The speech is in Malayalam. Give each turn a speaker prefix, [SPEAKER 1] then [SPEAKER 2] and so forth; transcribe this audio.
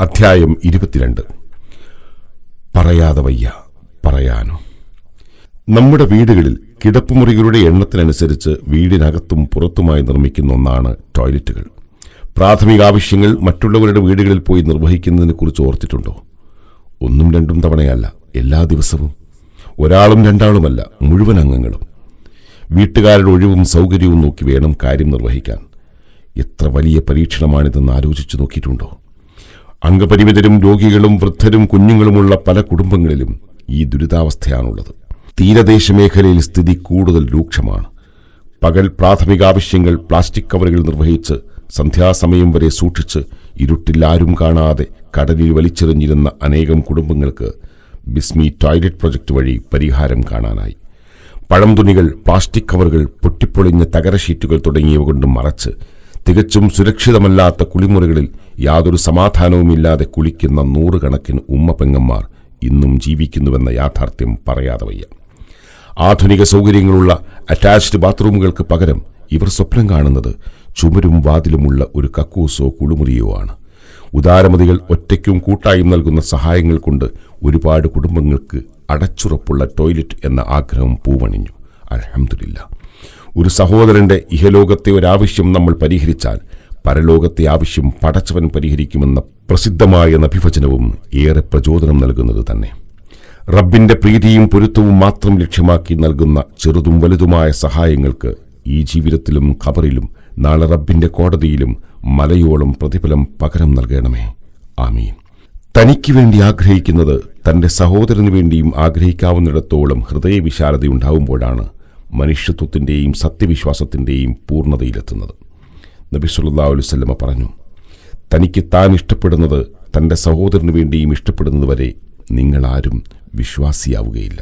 [SPEAKER 1] അധ്യായം ഇരുപത്തിരണ്ട്. പറയാതെ വയ്യ പറയാനോ. നമ്മുടെ വീടുകളിൽ കിടപ്പുമുറികളുടെ എണ്ണത്തിനനുസരിച്ച് വീടിനകത്തും പുറത്തുമായി നിർമ്മിക്കുന്ന ഒന്നാണ് ടോയ്ലറ്റുകൾ. പ്രാഥമിക ആവശ്യങ്ങൾ മറ്റുള്ളവരുടെ വീടുകളിൽ പോയി നിർവഹിക്കുന്നതിനെക്കുറിച്ച് ഓർത്തിട്ടുണ്ടോ? ഒന്നും രണ്ടും തവണയല്ല എല്ലാ ദിവസവും. ഒരാളും രണ്ടാളുമല്ല മുഴുവൻ അംഗങ്ങളും. വീട്ടുകാരുടെ ഒഴിവും സൗകര്യവും നോക്കി വേണം കാര്യം നിർവഹിക്കാൻ. എത്ര വലിയ പരീക്ഷണമാണിതെന്ന് ആലോചിച്ചു നോക്കിയിട്ടുണ്ടോ? അംഗപരിമിതരും രോഗികളും വൃദ്ധരും കുഞ്ഞുങ്ങളുമുള്ള പല കുടുംബങ്ങളിലും ഈ ദുരിതാവസ്ഥയാണുള്ളത്. തീരദേശ മേഖലയിൽ സ്ഥിതി കൂടുതൽ രൂക്ഷമാണ്. പകൽ പ്രാഥമിക ആവശ്യങ്ങൾ പ്ലാസ്റ്റിക് കവറുകൾ നിർവഹിച്ച് സന്ധ്യാസമയം വരെ സൂക്ഷിച്ച് ഇരുട്ടിൽ ആരും കാണാതെ കടലിൽ വലിച്ചെറിഞ്ഞിരുന്ന അനേകം കുടുംബങ്ങൾക്ക് ബിസ്മി ടോയ്ലറ്റ് പ്രൊജക്ട് വഴി പരിഹാരം കാണാനായി. പഴം തുണികൾ പ്ലാസ്റ്റിക് കവറുകൾ പൊട്ടിപ്പൊളിഞ്ഞ തകര ഷീറ്റുകൾ തുടങ്ങിയവ കൊണ്ട് മറച്ച് തികച്ചും സുരക്ഷിതമല്ലാത്ത കുളിമുറികളിൽ യാതൊരു സമാധാനവുമില്ലാതെ കുളിക്കുന്ന നൂറുകണക്കിന് ഉമ്മ പെങ്ങന്മാർ ഇന്നും ജീവിക്കുന്നുവെന്ന യാഥാർത്ഥ്യം പറയാതെ വയ്യ. ആധുനിക സൗകര്യങ്ങളുള്ള അറ്റാച്ച്ഡ് ബാത്റൂമുകൾക്ക് പകരം ഇവർ സ്വപ്നം കാണുന്നത് ചുമരും വാതിലുമുള്ള ഒരു കക്കൂസോ കുളിമുറിയോ ആണ്. ഉദാരമതികൾ ഒറ്റയ്ക്കും കൂട്ടായും നൽകുന്ന സഹായങ്ങൾ കൊണ്ട് ഒരുപാട് കുടുംബങ്ങൾക്ക് അടച്ചുറപ്പുള്ള ടോയ്ലറ്റ് എന്ന ആഗ്രഹം പൂവണിഞ്ഞു. അലഹമില്ല ഒരു സഹോദരന്റെ ഇഹലോകത്തെ ഒരാവശ്യം നമ്മൾ പരിഹരിച്ചാൽ പരലോകത്തെ ആവശ്യം പടച്ചവൻ പരിഹരിക്കുമെന്ന പ്രസിദ്ധമായ നഭിവചനവും ഏറെ പ്രചോദനം നൽകുന്നത് തന്നെ. റബ്ബിന്റെ പ്രീതിയും പൊരുത്തവും മാത്രം ലക്ഷ്യമാക്കി നൽകുന്ന ചെറുതും വലുതുമായ സഹായങ്ങൾക്ക് ഈ ജീവിതത്തിലും ഖബറിലും നാളെ റബ്ബിന്റെ കോടതിയിലും മലയോളം പ്രതിഫലം പകരം നൽകണമേ. ആമീൻ. തനിക്ക് വേണ്ടി ആഗ്രഹിക്കുന്നത് തന്റെ സഹോദരന് വേണ്ടിയും ആഗ്രഹിക്കാവുന്നിടത്തോളം ഹൃദയവിശാലതയുണ്ടാവുമ്പോഴാണ് മനുഷ്യത്വത്തിന്റെയും സത്യവിശ്വാസത്തിന്റെയും പൂർണതയിലെത്തുന്നത്. നബി സല്ലല്ലാഹു അലൈഹി വസല്ലമ പറഞ്ഞു തനിക്ക് താൻ ഇഷ്ടപ്പെടുന്നത് തന്റെ സഹോദരന് വേണ്ടിയും ഇഷ്ടപ്പെടുന്നതുവരെ നിങ്ങളാരും വിശ്വാസിയാവുകയില്ല.